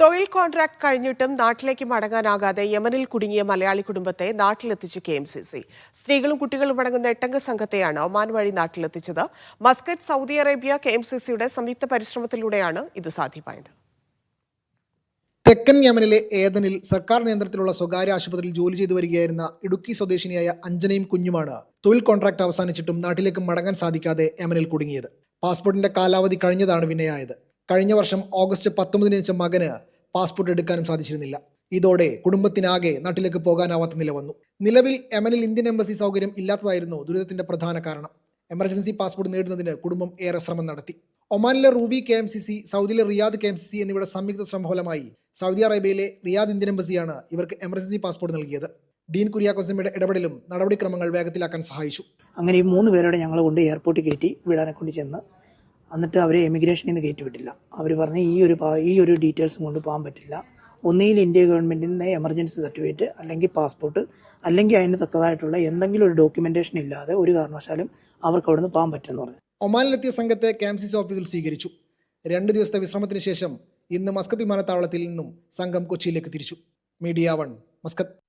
തൊഴിൽ കോൺട്രാക്ട് കഴിഞ്ഞിട്ടും നാട്ടിലേക്ക് മടങ്ങാനാകാതെ യമനിൽ കുടുങ്ങിയ മലയാളി കുടുംബത്തെ നാട്ടിലെത്തിച്ച് കെ എം സി സി. സ്ത്രീകളും കുട്ടികളും അടങ്ങുന്ന എട്ടംഗ സംഘത്തെയാണ് ഒമാൻ വഴി നാട്ടിലെത്തിച്ചത്. Muscat Saudi Arabia K M C C സംയുക്ത പരിശ്രമത്തിലൂടെയാണ് ഇത് സാധ്യമായത്. തെക്കൻ യമനിലെ ഏതനിൽ സർക്കാർ നിയന്ത്രണത്തിലുള്ള സ്വകാര്യ ആശുപത്രിയിൽ ജോലി ചെയ്തു വരികയായിരുന്ന ഇടുക്കി സ്വദേശിനിയായ അഞ്ജനയും കുഞ്ഞുമാണ് തൊഴിൽ കോൺട്രാക്ട് അവസാനിച്ചിട്ടും നാട്ടിലേക്ക് മടങ്ങാൻ സാധിക്കാതെ യമനിൽ കുടുങ്ങിയത്. പാസ്പോർട്ടിന്റെ കാലാവധി കഴിഞ്ഞതാണ് വിനയായത്. കഴിഞ്ഞ വർഷം ഓഗസ്റ്റ് പത്തൊമ്പതിന് വെച്ച മകന് പാസ്പോർട്ട് എടുക്കാനും സാധിച്ചിരുന്നില്ല. ഇതോടെ കുടുംബത്തിനാകെ നാട്ടിലേക്ക് പോകാനാവാത്ത നില വന്നു. നിലവിൽ യമനിൽ ഇന്ത്യൻ എംബസി സൗകര്യം ഇല്ലാത്തതായിരുന്നു ദുരിതത്തിന്റെ പ്രധാന കാരണം. എമർജൻസി പാസ്പോർട്ട് നേടുന്നതിന് കുടുംബം ഏറെ ശ്രമം നടത്തി. ഒമാനിലെ Ruby K M C C സൗദിയിലെ Riyadh K M C C എന്നിവയുടെ സംയുക്ത ശ്രമഫലമായി സൗദി അറേബ്യയിലെ റിയാദ് ഇന്ത്യൻ എംബസിയാണ് ഇവർക്ക് എമർജൻസി പാസ്പോർട്ട് നൽകിയത്. ഡീൻ കുര്യാക്കോസിന്റെ ഇടപെടലും നടപടിക്രമങ്ങൾ വേഗത്തിലാക്കാൻ സഹായിച്ചു. അങ്ങനെ ഈ മൂന്ന് പേരോടെ ഞങ്ങൾ കൊണ്ട് എയർപോർട്ടിൽ കയറ്റി വിടാനെ കൊണ്ട് ചെന്ന് എന്നിട്ട് അവരെ എമിഗ്രേഷനിൽ നിന്ന് കയറ്റി വിട്ടില്ല അവർ പറഞ്ഞ് ഈ ഒരു ഈ ഒരു ഡീറ്റെയിൽസും കൊണ്ട് പോകാൻ പറ്റില്ല. ഒന്നുകിൽ ഇന്ത്യ ഗവൺമെന്റിൽ നിന്ന് എമർജൻസി സർട്ടിഫിക്കറ്റ് അല്ലെങ്കിൽ പാസ്പോർട്ട് അല്ലെങ്കിൽ അതിന് തക്കതായിട്ടുള്ള എന്തെങ്കിലും ഒരു ഡോക്യുമെന്റേഷൻ ഇല്ലാതെ ഒരു കാരണവശാലും അവർക്ക് അവിടെ നിന്ന് പോകാൻ പറ്റുമെന്ന് പറഞ്ഞു. ഒമാനിലെത്തിയ സംഘത്തെ ക്യാംസിസ് ഓഫീസിൽ സ്വീകരിച്ചു. രണ്ട് ദിവസത്തെ വിശ്രമത്തിന് ശേഷം ഇന്ന് മസ്കത്ത് വിമാനത്താവളത്തിൽ നിന്നും സംഘം കൊച്ചിയിലേക്ക് തിരിച്ചു. Media one Muscat.